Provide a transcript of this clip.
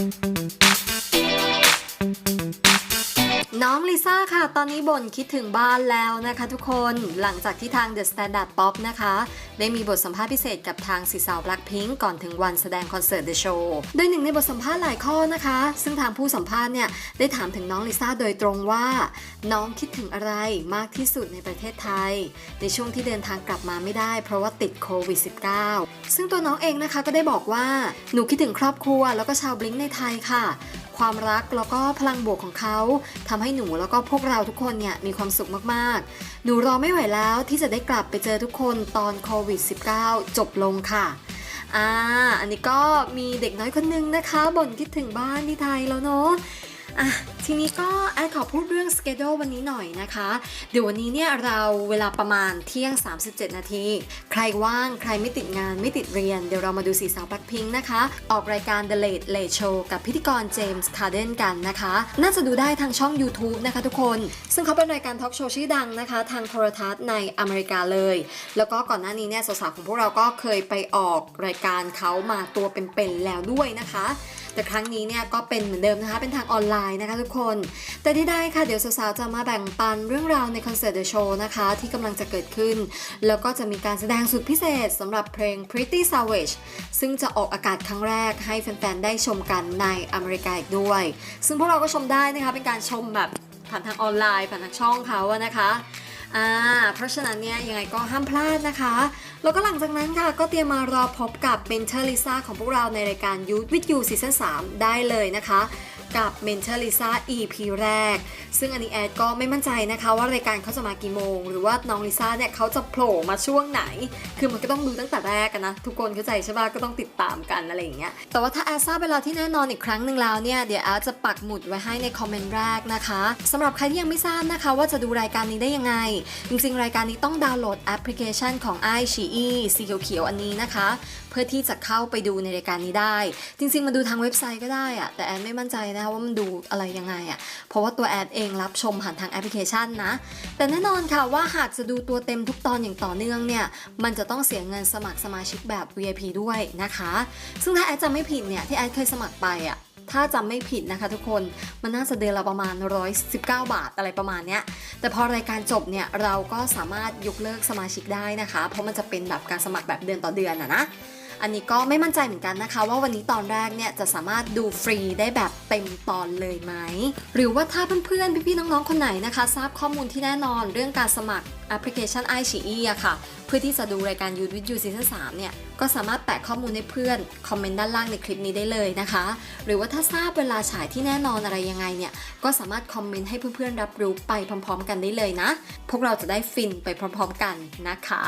Thank you. น้องลิซ่าค่ะ ตอนนี้บ่นคิดถึงบ้านแล้วนะคะทุกคนหลังจากที่ทาง The Standard Pop นะคะ ได้มีบทสัมภาษณ์พิเศษกับทางสีสาว Blackpink ก่อนถึงวันแสดงคอนเสิร์ต The Show โดยหนึ่งในบทสัมภาษณ์หลายข้อนะคะ ซึ่งทางผู้สัมภาษณ์เนี่ย ได้ถามถึงน้องลิซ่าโดยตรงว่า น้องคิดถึงอะไรมากที่สุดในประเทศไทย ในช่วงที่เดินทางกลับมาไม่ได้ เพราะว่าติดโควิด -19 ซึ่งตัวน้องเองนะคะก็ได้บอกว่าหนูคิดถึงครอบครัว แล้วก็ชาวบลิงก์ในไทยค่ะ ความรักแล้วก็พลังบวกของเขาทำให้หนูแล้วก็พวกเราทุกคนเนี่ยมีความสุขมากๆ หนูรอไม่ไหวแล้วที่จะได้กลับไปเจอทุกคนตอนโควิด -19 จบลงค่ะอ่าอันนี้ก็มีเด็กน้อยคนนึงนะคะบ่นคิดถึงบ้านที่ไทยแล้วเนาะอะ ทีนี้ก็แอดขอพูดเรื่องสเกจ l e วันนี้หน่อยนะคะ เดี๋ยววันนี้เนี่ยเราเวลาประมาณเที่ยง 37 นาที ใครว่างใครไม่ติดงานไม่ติดเรียน เดี๋ยวเรามาดูสีสาว Blackpink นะคะ ออกรายการ The Late Late Show กับพิธีกรเจมส์คาร์เดนกันนะคะ น่าจะดูได้ทางช่อง YouTube นะคะทุกคน ซึ่งเขาเป็นรายการทอล์กโชว์ชื่อดังนะคะ ทางโทรทัศน์ในอเมริกาเลย แล้วก็ก่อนหน้านี้เนี่ยสาวๆของพวกเราก็เคยไปออกรายการเขามาตัวเป็นๆแล้วด้วยนะคะ แต่ครั้งนี้เนี่ยก็เป็นเหมือนเดิมนะคะ เป็นทางออนไลน์นะคะทุกคน แต่ที่ได้ค่ะเดี๋ยวสาวๆจะมาแบ่งปันเรื่องราวในคอนเสิร์ต The Show นะคะ ที่กำลังจะเกิดขึ้น แล้วก็จะมีการแสดงสุดพิเศษสำหรับเพลง Pretty Savage ซึ่งจะออกอากาศครั้งแรกให้แฟนๆได้ชมกันในอเมริกาอีกด้วย ซึ่งพวกเราก็ชมได้นะคะเป็นการชมแบบผ่านทางออนไลน์ผ่านทางช่องเขาอะนะคะ อ่าเพราะฉะนั้นเนี่ยยังไงก็ห้ามพลาดนะคะ แล้วก็หลังจากนั้นค่ะ ก็เตรียมมารอพบกับเมนเทอร์ลิซ่าของพวกเราในรายการยูทวิทยูซีซั่น3ได้เลยนะคะ กับเมนเทอร์ลิซ่า EP แรก ซึ่งอันนี้แอดก็ไม่มั่นใจนะคะว่ารายการเขาจะมากี่โมง หรือว่าน้องลิซ่าเนี่ยเขาจะโผล่มาช่วงไหน คือมันก็ต้องดูตั้งแต่แรกกันนะ ทุกคนเข้าใจใช่ป่ะก็ต้องติดตามกันอะไรอย่างเงี้ย แต่ว่าถ้าแอดทราบเวลาที่แน่นอนอีกครั้งหนึ่งแล้วเนี่ยเดี๋ยวแอดจะปักหมุดไว้ให้ในคอมเมนต์แรกนะคะสำหรับใครที่ยังไม่ทราบนะคะ ว่าจะดูรายการนี้ได้ยังไง จริงๆ รายการนี้ต้องดาวน์โหลดแอปพลิเคชันของ i อ e สีเขียวๆอันนี้นะคะ เพื่อที่จะเข้าไปดูในรายการนี้ได้ จริง ๆ มาดูทางเว็บไซต์ก็ได้อะแต่แอดไม่มั่นใจนะคะว่ามันดูอะไรยังไงอะเพราะว่าตัวแอดเองรับชมผ่านทางแอปพลิเคชันนะ แต่แน่นอนค่ะว่าหากจะดูตัวเต็มทุกตอนอย่างต่อเนื่องเนี่ย มันจะต้องเสียเงินสมัครสมาชิกแบบ VIP ด้วยนะคะ ซึ่งถ้าแอดจำไม่ผิดเนี่ยที่แอดเคยสมัครไปอะถ้าจำไม่ผิดนะคะทุกคนมันน่าจะเดือนละประมาณ 119 บาทอะไรประมาณเนี้ยแต่พอรายการจบเนี่ยเราก็สามารถยกเลิกสมาชิกได้นะคะ เพราะมันจะเป็นแบบการสมัครแบบเดือนต่อเดือนอะนะ อันนี้ก็ไม่มั่นใจเหมือนกันนะคะ ว่าวันนี้ตอนแรกเนี่ยจะสามารถดูฟรีได้แบบเต็มตอนเลยไหม หรือว่าถ้าเพื่อนๆ พี่ๆ น้องๆ คนไหนนะคะ ทราบข้อมูลที่แน่นอนเรื่องการสมัครแอปพลิเคชัน i อ e อะค่ะ เพื่อที่จะดูรายการ Youth with You Season 3เนี่ยก็สามารถแปะข้อมูลให้เพื่อน คอมเมนต์ด้านล่างในคลิปนี้ได้เลยนะคะ หรือว่าถ้าทราบเวลาฉายที่แน่นอนอะไรยังไงเนี่ยก็สามารถคอมเมนต์ให้เพื่อนๆ รับรู้ไปพร้อม ๆ กันได้เลยนะ พวกเราจะได้ฟินไปพร้อม ๆ กันนะคะ